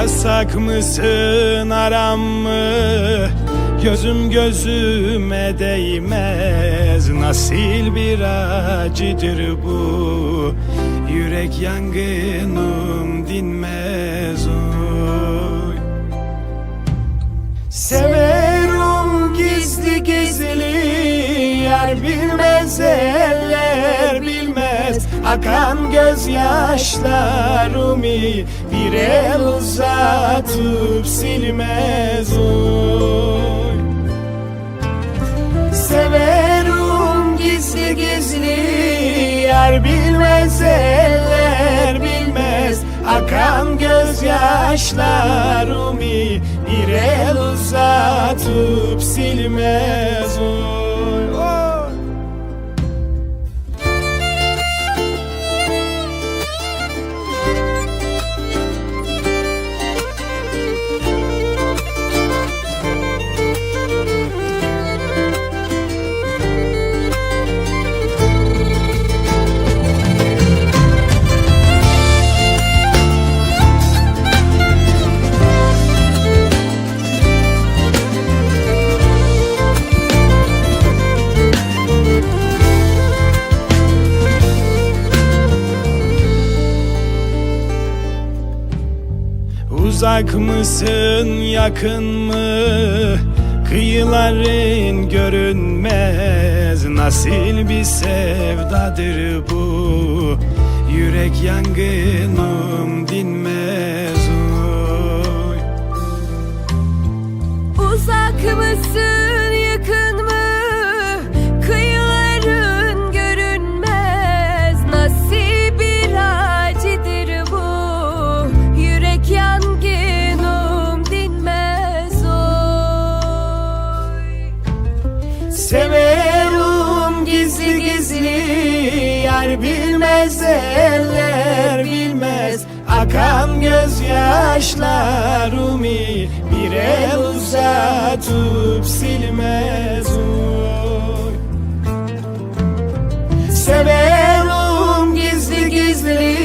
Yasak mısın aram mı? Gözüm gözüme değmez. Nasıl bir acıdır bu. Yürek yangınım dinmez oy. Severim gizli gizli Yer bilmez eller bilmez Akan gözyaşlarımı Bir el uzatıp silmez oy Severim gizli gizli Yer bilmez eller bilmez Akan gözyaşlarımı Bir el uzatıp silmez oy. Uzak mısın yakın mı? Kıyıların görünmez. Nasıl bir sevdadır bu. Yürek yangınım dinmez. Uzak mısın Yer bilmez eller bilmez. Akan gözyaşlarımı Bir el uzatıp silmez oy Severim gizli gizli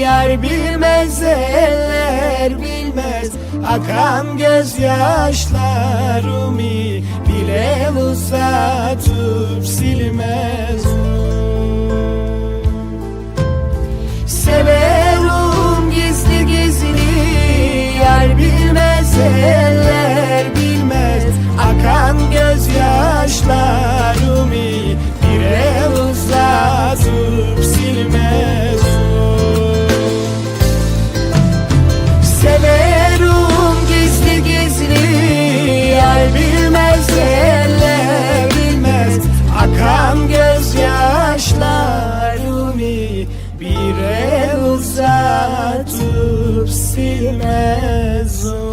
Yer bilmez eller bilmez. Akan gözyaşlarımı Bir el uzatıp silmez uzatıp silmez o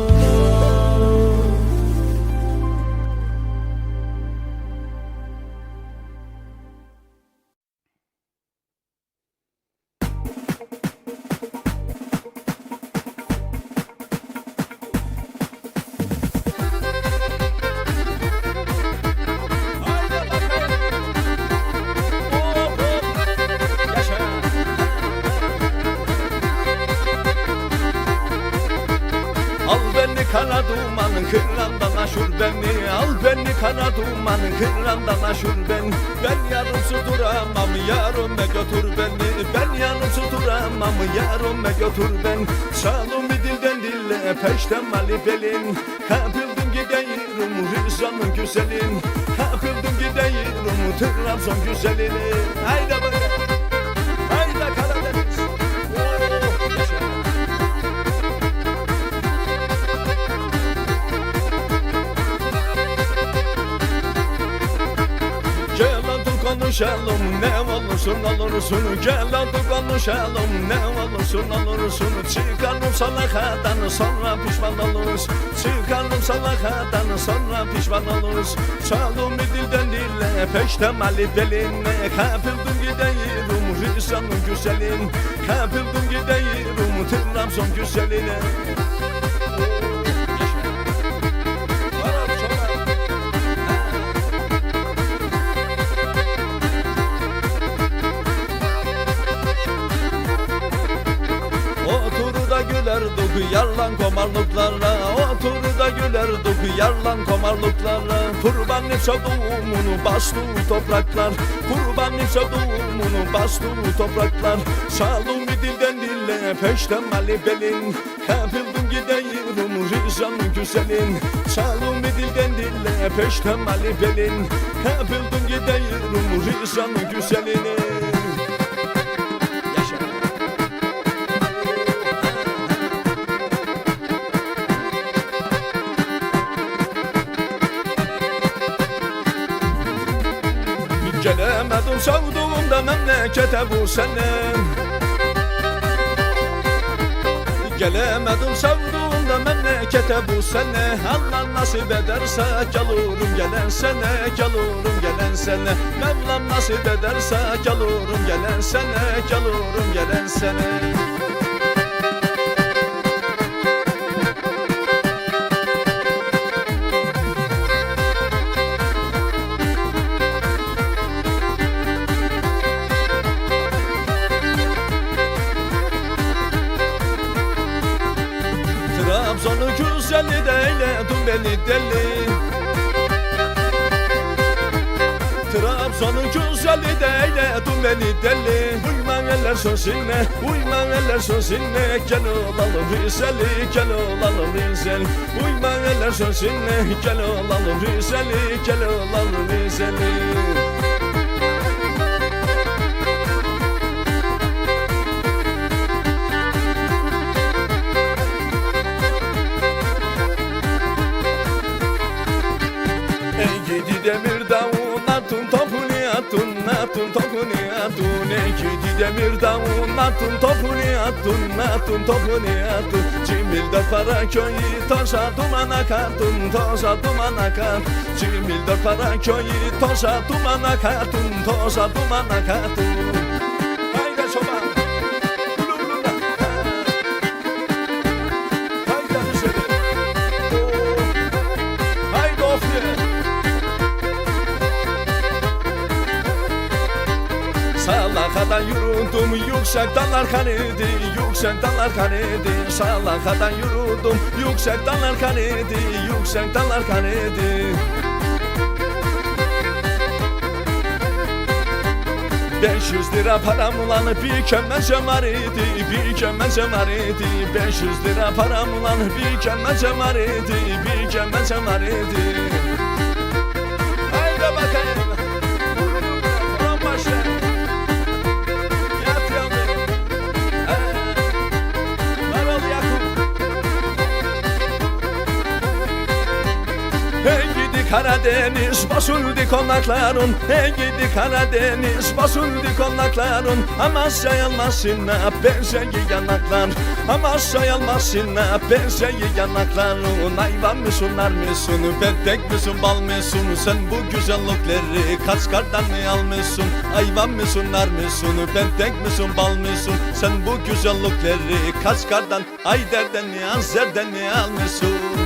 ben yarımsı duramam yarım götür beni. Ben yarımsı duramam yarım götür ben Çalım bir dilden dille peşten mali belin. Kapıldım gidiyorum Rıza'nın güzelin. Kapıldım gidiyorum Trabzon güzelini Haydi bakalım konuşalım ne olursun olursun Gel hadi konuşalım. Ne olursun olursun Çıkarım salakadan sonra pişman oluruz. Çıkarım salakadan sonra pişman oluruz. Çalım bir dilden dille peştem Ali beline Kapıldım gidiyorum Rize'nin güzelin Kapıldım gidiyorum Trabzon güzeline yarlan komarlıklarla Oturur da gülerdik yarlan komarlıklarla. Kurban nefsadumunu bastı topraklar Kurban nefsadumunu bastı topraklar. Bir dilden dille peşten mali belin Kapıldım gidiyorum Rizan'ın güzelin. Bir dilden dille peşten mali belin Kapıldım gidiyorum Rizan'ın güzeline Gelemedim savduğumda memlekete bu sene. Gelemedim savduğumda memlekete bu sene. Allah nasip ederse gelirim gelen sene Gelirim gelen sene. Mevlam nasip ederse gelirim gelen sene Gelirim gelen sene Güzeli de eyledin beni deli. Trabzon'un güzeli de eyledin beni deli. Uyman eller sözüne, uyman eller sözüne Gel olalım Rizeli, gel olalım Rizeli Uyman eller sözüne, gel olalım Rizeli, gel olalım Rizeli demir davun atun topuni atun atun topuni atun Cimilde para köyü toza dumana katun toza dumana kat. Cimilde para köyü toza dumana katun toza dumana katun Salakadan yürüdüm yüksek dallar kanedi Yüksek dallar kanedi Salakadan yürüdüm yüksek dallar kanedi Yüksek dallar kanedi Beş yüz lira param ulan bir kemmece var idi Bir kemmece var idi. Beş yüz lira param ulan bir kemmece var idi Bir kemmece var idi. Haydi bakayım Karadeniz basıldı konakların. Hey gidi Karadeniz basıldı konakların. Amasya yalmasına benzeyi yanaklar. Amasya yalmasına benzeyi yanakların Ayvan mısın nar mısın Bedek misin bal mısın? Sen bu güzellikleri kaç kardan mı almışsın? Ayvan mısın nar mısın Bedek misin bal mısın? Sen bu güzellikleri kaç kardan Ayder'den mi Azer'den mi almışsın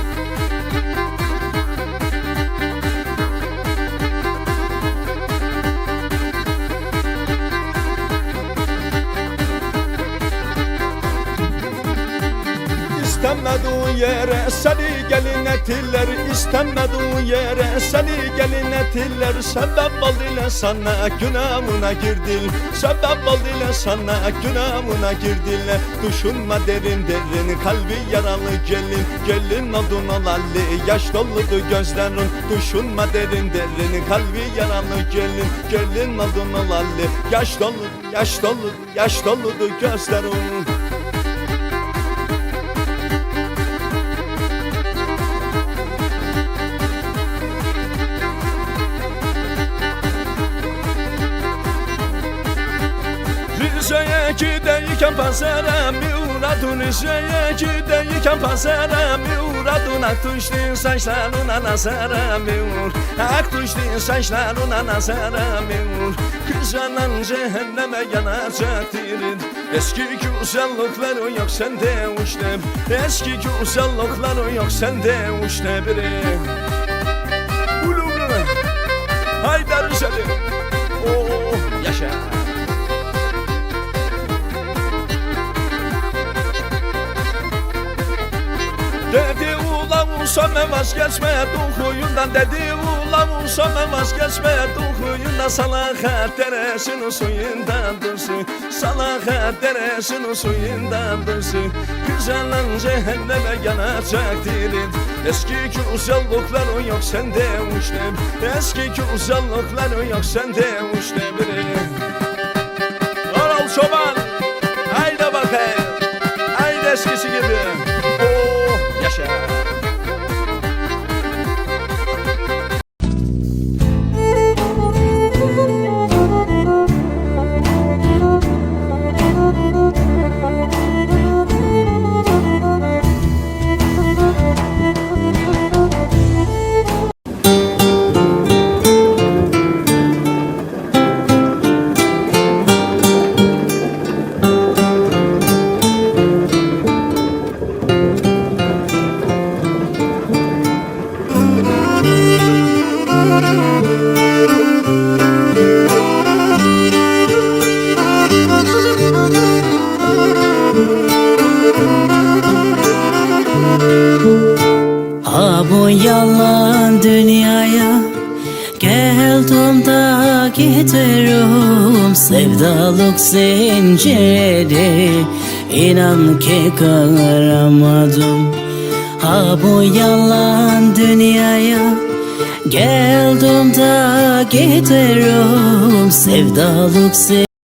yere seni gelin etiller Sebep oldu ile sana günahına girdil Sebep oldu ile sana günahına girdil Düşünme derin derin kalbi yaralı gelin. Gelin oldun olalli yaş doludu gözlerin. Düşünme derin derin kalbi yaralı gelin. Gelin oldun olalli yaş doludu yaş doludu yaş doludu gözlerin pazara bir uğradın ak düştün saçlarına nazara bir uğur ak düştün saçlarına nazara bir uğur kızanan cehenneme yanacak dirin eski güzellikler yok sende uçte eski güzellikler yok sende uçte biri Ulu ulu Haydar Rızadı Oo yaşa Dedi ulan usame vazgeçme huyundan Dedi ulan usame vazgeçme huyundan Salahat deresinin suyundan dursun Salahat deresinin suyundan dursun. Güzelen cehenneme yanacak dilin Eski güzellikler yok sende uçtem Eski güzellikler yok sende uçtem Aral çoban Haydi bakayım. Haydi eskisi gibi Ha bu yalan dünyaya. Geldim da giderim Sevdalık zinciri. İnan ki kıramadım. Ha bu yalan dünyaya. Geldim da giderim Sevdalık zinciri